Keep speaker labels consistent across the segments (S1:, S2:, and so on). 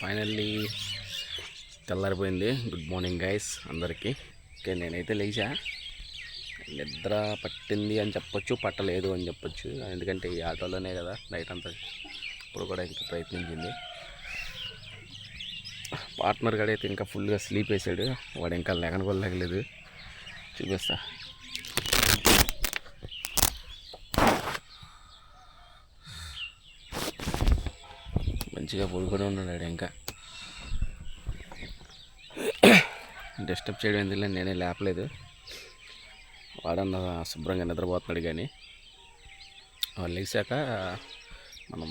S1: Finally తెల్లారిపోయింది. Good morning guys అందరికీ. Okay నేనైతే లేచా. నిద్ర పట్టింది అని చెప్పొచ్చు పట్టలేదు అని చెప్పొచ్చు. ఎందుకంటే ఈ ఆటోలోనే కదా నైట్ అంతా ఇప్పుడు కూడా ఇంకా ప్రయత్నించింది. పార్ట్నర్ గడైతే ఇంకా ఫుల్గా స్లీప్ వేసాడు. వాడు ఇంకా లెగన కూడా లెగలేదు చూపిస్తా. మంచిగా పడుకొని ఉన్నాడు ఇంకా. డిస్టర్బ్ చేయడం ఎందుకు నేనే లేపలేదు. వాడన్న శుభ్రంగా నిద్రపోతున్నాడు కానీ. వాళ్ళు లేచాక మనం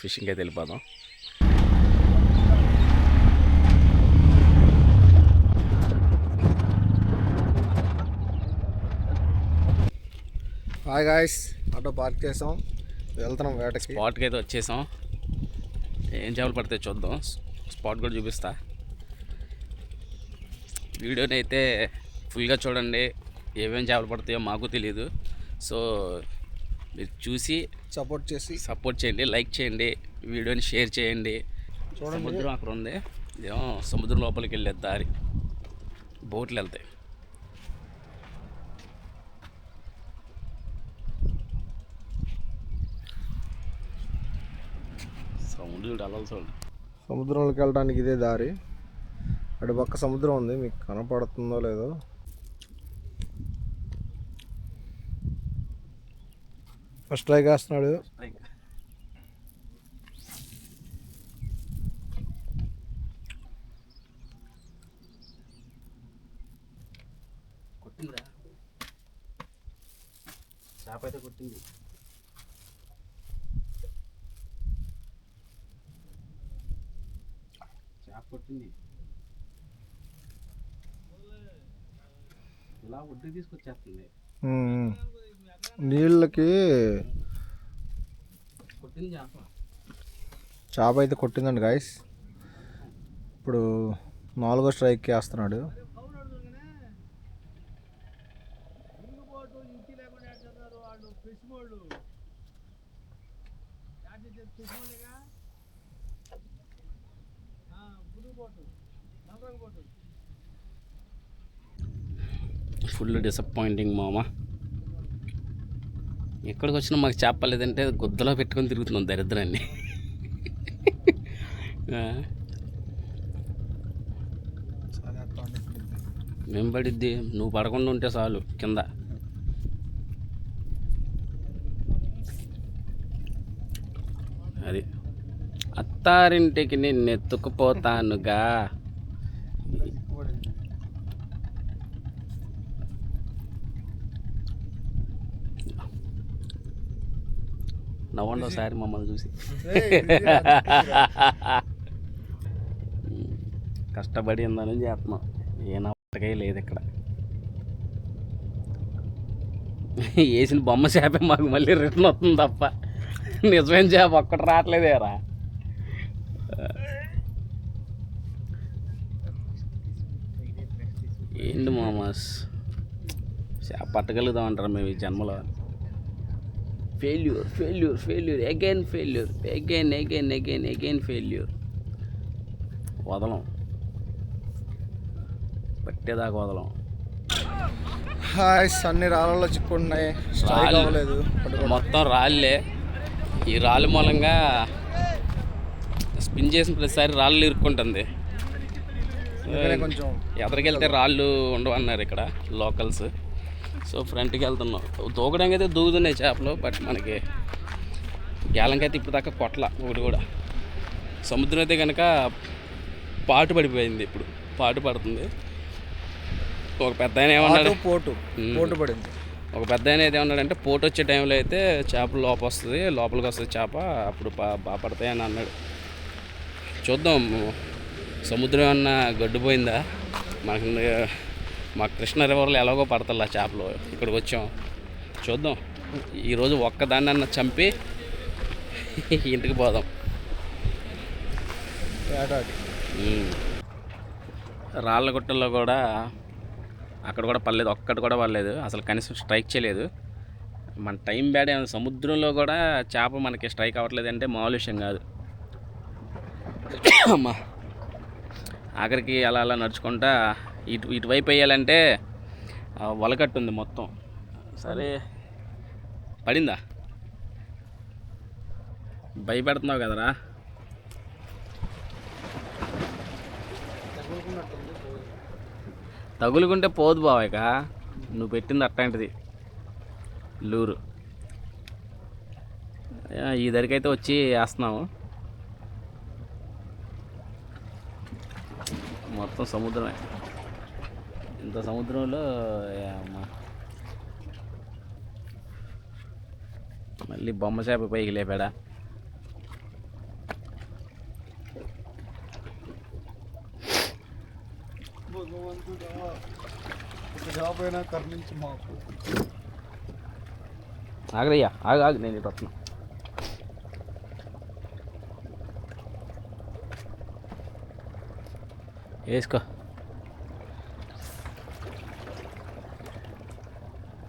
S1: ఫిషింగ్ అయితే వెళ్ళిపోదాం.
S2: హాయ్ గాయస్ ఆటో పార్క్ చేసాం. వెళ్తున్నాం వేటకి.
S1: స్పాట్కి అయితే వచ్చేసాం. ఏం చేపలు పడితే చూద్దాం. స్పాట్ కూడా చూపిస్తా. వీడియోని అయితే ఫుల్గా చూడండి. ఏమేమి చేపలు పడతాయో మాకు తెలియదు సో మీరు చూసి
S2: సపోర్ట్ చేసి
S1: సపోర్ట్ చేయండి లైక్ చేయండి వీడియోని షేర్ చేయండి.
S2: చూడండి.
S1: సముద్రం అక్కడ ఉంది. ఏమో సముద్రం లోపలికి వెళ్ళే దారి. బోట్లు వెళ్తాయి.
S2: సముద్రంలోకి వెళ్ళడానికి ఇదే దారి. అటు పక్క సముద్రం ఉంది మీకు కనపడుతుందో లేదో. ఫస్ట్ ట్రై వేస్తున్నాడు
S1: కొట్టిందిరా చేప అయితే కొట్టింది చేప కొట్టింది ఇలా ఒడ్డుకి తీసుకొచ్చేస్తుంది.
S2: నీళ్ళకి
S1: కొట్టింది చేప.
S2: చేప అయితే కొట్టిందండి గాయస్ ఇప్పుడు నాలుగో స్ట్రైక్ వేస్తున్నాడు.
S1: ఫుల్ డిసప్పాయింటింగ్ మామ. ఎక్కడికి వచ్చినా మాకు చెప్పలేదంటే గుద్దలో పెట్టుకొని తిరుగుతున్నాం దరిద్రాన్ని. మేము పడిద్ది నువ్వు పడకుండా ఉంటే చాలు కింద. అది. అత్తారింటికి నిన్ను నవ్వండి ఒకసారి మమ్మల్ని చూసి. కష్టపడి ఉందని చేస్తున్నాం. ఏ నవ్వటకే లేదు ఇక్కడ. వేసిన బొమ్మ చేపే మాకు మళ్ళీ రిటర్న్ వస్తుంది తప్ప. నిజమైన చేప ఒక్కటి రావట్లేదేరా ఏంటి మామాస్ చేప పట్టగలుగుదాం అంటారు మేము ఈ జన్మలో? Failure failure failure again failure again again again again failure వదలం. పట్టేదాకా వదలం.
S2: హాయ్ అన్ని రాళ్ళలో చిక్కుంటున్నాయి స్ట్రైక్. అవ్వలేదు.
S1: మొత్తం రాళ్ళే. ఈ రాళ్ళ మూలంగా స్పిన్ చేసిన ప్రతిసారి రాళ్ళు ఇరుక్కుంటుంది.
S2: కొంచెం
S1: ఎదరికెళ్తే రాళ్ళు ఉండవు అన్నారు ఇక్కడ లోకల్స్. సో ఫ్రంట్కి వెళ్తున్నాం. దూకడానికి అయితే దూకుతున్నాయి చేపలు బట్ మనకి గేలంకైతే ఇప్పుడు దాకా కొట్ల ఒకటి కూడా. సముద్రం అయితే కనుక పాటు పడిపోయింది ఇప్పుడు. పాటు పడుతుంది. ఒక పెద్ద ఆయన ఏమన్నాడు?
S2: పోటు. పోటు. పడింది.
S1: ఒక పెద్ద ఆయన అయితే ఏమన్నాడంటే పోటు వచ్చే టైంలో అయితే చేపలు లోపల వస్తుంది లోపలికి వస్తుంది చేప అప్పుడు బా- బాగా పడతాయి అని అన్నాడు. చూద్దాం. సముద్రం ఏమన్నా గడ్డిపోయిందా? మనకు మా కృష్ణ రివర్లో ఎలాగో పడతల్లా చేపలు. ఇక్కడికి వచ్చాం. చూద్దాం. ఈరోజు ఒక్కదాన్ని అన్న చంపి ఇంటికి పోదాం. రాళ్ళ గుట్టల్లో కూడా అక్కడ కూడా పర్లేదు ఒక్కటి కూడా పర్లేదు అసలు కనీసం స్ట్రైక్ చేయలేదు. మన టైం బ్యాడ్ ఏమైనా సముద్రంలో కూడా చేప మనకి స్ట్రైక్ అవ్వట్లేదు అంటే మామూలు విషయం కాదు. అమ్మా. ఆఖరికి అలా అలా నడుచుకుంటా ఇటు ఇటువైపు వేయాలంటే వలకట్టు ఉంది మొత్తం. సరే. పడిందా? భయపెడుతున్నావు కదరా. తగులుకుంటే పోదు బావాయిక నువ్వు పెట్టింది అట్లాంటిది. లూరు. ఈ దరికైతే వచ్చి వేస్తున్నాము మొత్తం సముద్రమే. ఇంత సముద్రంలో ఏ అమ్మ. మళ్ళీ బొమ్మ చేప పైకి లేపాడా?
S2: భగవంతుడా ఒక జాబ్ అయినా కర్ణించి మాకు
S1: ఆగరయ్యా ఆగు ఆగు నేను ఇటు వస్తున్నా. వేసుకో.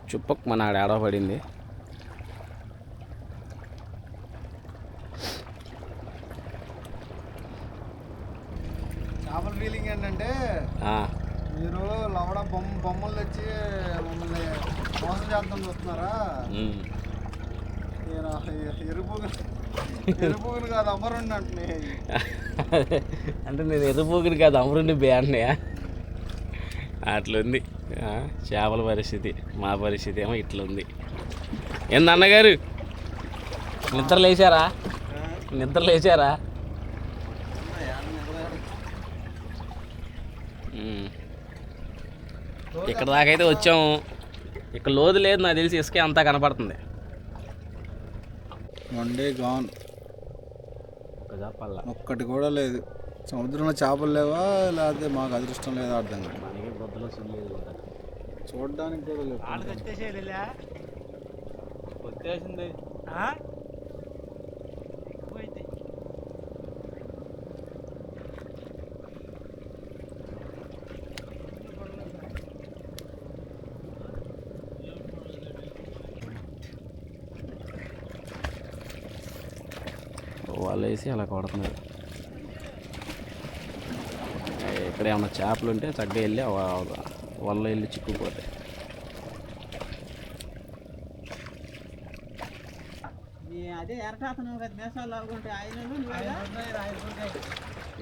S1: చుప్పక్ మన ఆడ ఆడ పడింది.
S2: చేపల ఫీలింగ్ ఏంటంటే మీరు లవడ బొమ్మ బొమ్మలు తెచ్చి మమ్మల్ని మోసం చేద్దాం చూస్తున్నారా? ఎరుపుగులు ఎరుపుగులు కాదు అమరుండి అంటే
S1: అంటే నేను ఎర్రపోగిడి కాదు అమరుండి బే అన్నయ్య. అట్లుంది. చేపల పరిస్థితి మా పరిస్థితి ఏమో ఇట్లుంది. ఏంది అన్నగారు? నిద్ర లేచారా? నిద్ర లేచారా. ఇక్కడ దాకైతే వచ్చాము. ఇక్కడ లోతు లేదు నాకు తెలిసి ఇసుకే అంతా కనపడుతుంది.
S2: వన్ డే గాన్ ఒక్కటి కూడా లేదు. సముద్రంలో చేపలు లేవా? లేకపోతే మాకు అదృష్టం లేదా అర్థం కాదు
S1: బొద్దులో సిల్లేదు కదా.
S2: చూడడానికి కూడా లేదు.
S1: వచ్చేసింది. వాళ్ళు వేసి అలా కొడుతున్నారు. ఇక్కడ ఏమైనా చేపలు ఉంటే చక్కగా వెళ్ళి వల్ల వెళ్ళి చిక్కుపోతాయి
S3: అదే ఎరటాతను కదా మేసాలు లాగుంటే ఆయన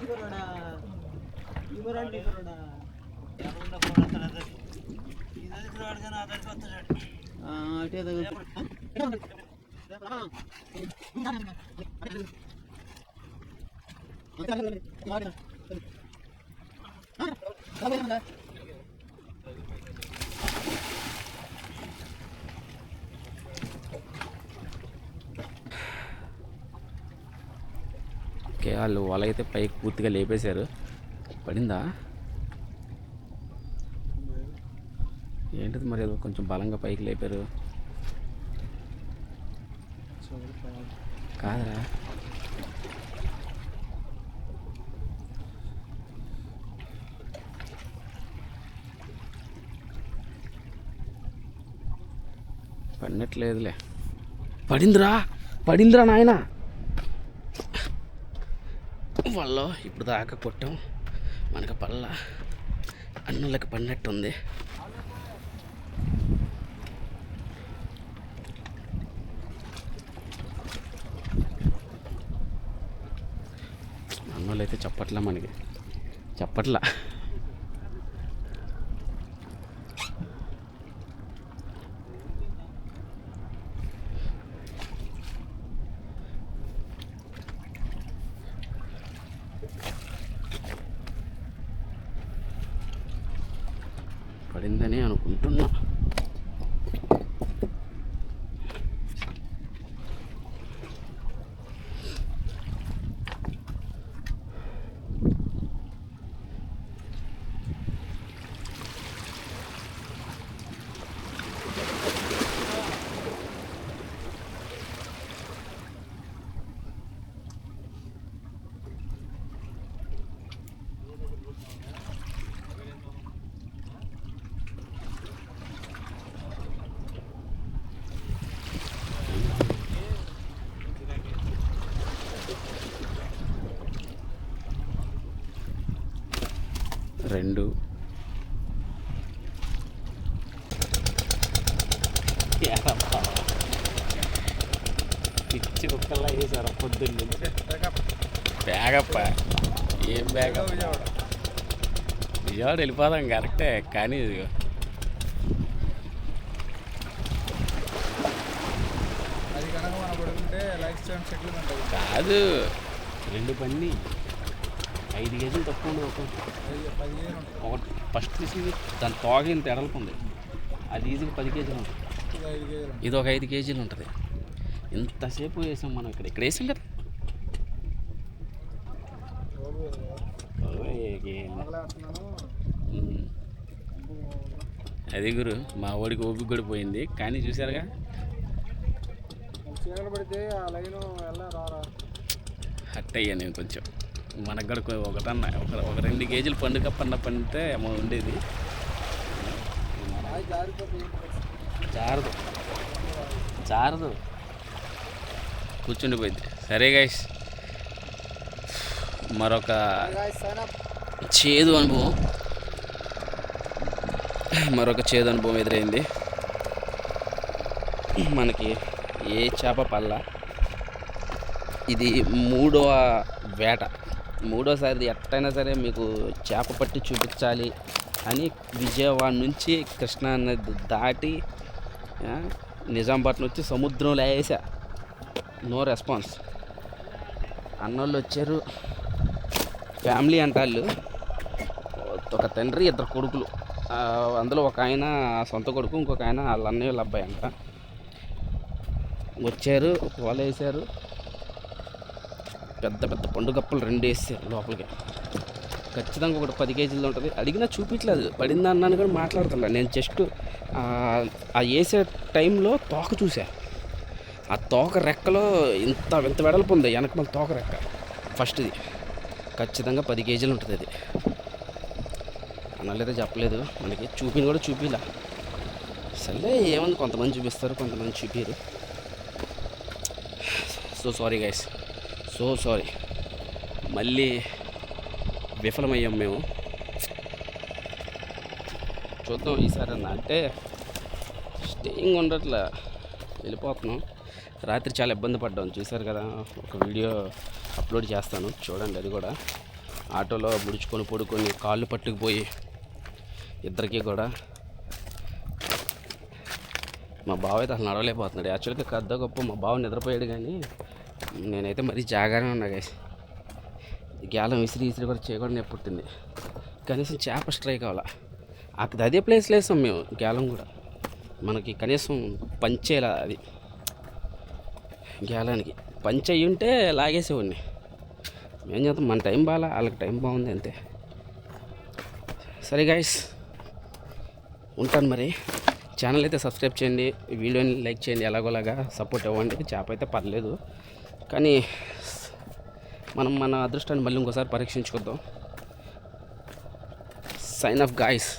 S3: ఇవరోడా ఇవరండి
S1: ఓకే వాళ్ళు వల అయితే పైకి పూర్తిగా లేపేశారు. పడిందా? ఏంటిది మరి ఏదో కొంచెం బలంగా పైకి లేపారు. కాదురా. పడినట్లేదులే. పడిందిరా పడిందిరా నాయనా. వాళ్ళు ఇప్పుడు దాకా కొట్టాం. మనకు పళ్ళ అన్నులకి పడినట్టుంది. అన్నోళ్ళు అయితే చెప్పట్లా మనకి. చెప్పట్లా. బ్యాగప్ప. ఏం బ్యాగప్ విజయవాడ వెళ్ళిపోదాం కరెక్టే. కానీ
S4: అది
S1: కాదు. రెండు పన్ని. ఐదు కేజీలు తక్కువ ఒకటి ఫస్ట్ తీసింది దాని తోగ ఇంత ఎడల్పు ఉంది అది ఈజీగా పది కేజీలు ఉంటుంది.
S4: ఇది
S1: ఇది ఒక ఐదు కేజీలు ఉంటుంది. ఇంతసేపు వేసాం మనం ఇక్కడ. ఇక్కడ వేసాం కదా. అది గురు మా వాడికి ఓపిక కూడా పోయింది. కానీ చూసారుగా హట్ అయ్యా నేను కొంచెం. మనకు కూడా ఒకటన్న ఒక ఒక రెండు కేజీలు పండుగ పన్న పండితే ఏమో ఉండేది. చారదు చారదు కూర్చుండిపోయింది. సరే గైస్ మరొక చేదు అనుభవం. మరొక చేదు అనుభవం ఎదురైంది. మనకి ఏ చేప పల్ల. ఇది మూడవ వేట. మూడోసారి ఎట్టయినా సరే మీకు చేప పట్టి చూపించాలి అని విజయవాడ నుంచి కృష్ణా నది దాటి నిజాంపట్నం వచ్చి సముద్రంలో వేసా నో రెస్పాన్స్. అన్నోళ్ళు వచ్చారు. ఫ్యామిలీ అంటాళ్ళు. ఒక తండ్రి ఇద్దరు కొడుకులు. అందులో ఒక ఆయన సొంత కొడుకు ఇంకొక ఆయన వాళ్ళ అన్నయ్య వాళ్ళ అబ్బాయి అంట. వచ్చారు వల వేశారు పెద్ద పెద్ద పండుగప్పలు రెండు వేసారు లోపలికి. ఖచ్చితంగా ఒకటి పది కేజీలు ఉంటుంది. అడిగినా చూపించలేదు. పడిందా అన్నాను కానీ మాట్లాడుతున్నా నేను జస్ట్ ఆ వేసే టైంలో తోక చూసా. ఆ తోక రెక్కలో ఇంత ఇంత వెడల్పు ఉంది. వెనక మళ్ళీ తోక రెక్క. ఫస్ట్ది. ఖచ్చితంగా పది కేజీలు ఉంటుంది అది. అన్నలేదో చెప్పలేదు. మనకి చూపిన కూడా చూపిలా. సరే ఏముంది? కొంతమంది చూపిస్తారు కొంతమంది చూపిరు so sorry guys so sorry మళ్ళీ విఫలమయ్యాం మేము. చూద్దాం ఈసారి అన్న అంటే స్టేయింగ్ ఉండట్లా. వెళ్ళిపోతున్నాం. రాత్రి చాలా ఇబ్బంది పడ్డాం. చూశారు కదా ఒక వీడియో అప్లోడ్ చేస్తాను. చూడండి అది కూడా. ఆటోలో ముడుచుకొని పడుకొని కాళ్ళు పట్టుకుపోయి ఇద్దరికి కూడా. మా బావ అయితే అసలు నడవలేకపోతున్నాడు. యాక్చువల్గా కద్ద గొప్ప మా బావ నిద్రపోయాడు కానీ నేనైతే మరీ జాగానే ఉన్నా గైస్ గ్యాలం విసిరి విసిరి కూడా చేయకూడదు పుట్టింది కనీసం చేప స్ట్రైక్ అవ్వాలా అక్కడ అదే ప్లేస్లో వేసాం మేము గ్యాలం కూడా. మనకి కనీసం పంచేలా అది. గ్యాలానికి పంచ్ అయ్యి ఉంటే లాగేసేవాడిని. మేము చేద్దాం? మన టైం బాగాలా వాళ్ళకి టైం బాగుంది అంతే. సరే గాయస్ ఉంటాను మరి. ఛానల్ అయితే సబ్స్క్రైబ్ చేయండి. వీడియోని లైక్ చేయండి. ఎలాగోలాగా సపోర్ట్ ఇవ్వండి చేప అయితే పర్లేదు. కానీ మనం మన అదృష్టాన్ని మళ్ళీ ఇంకోసారి పరీక్షించుకుందాం. Sign of guys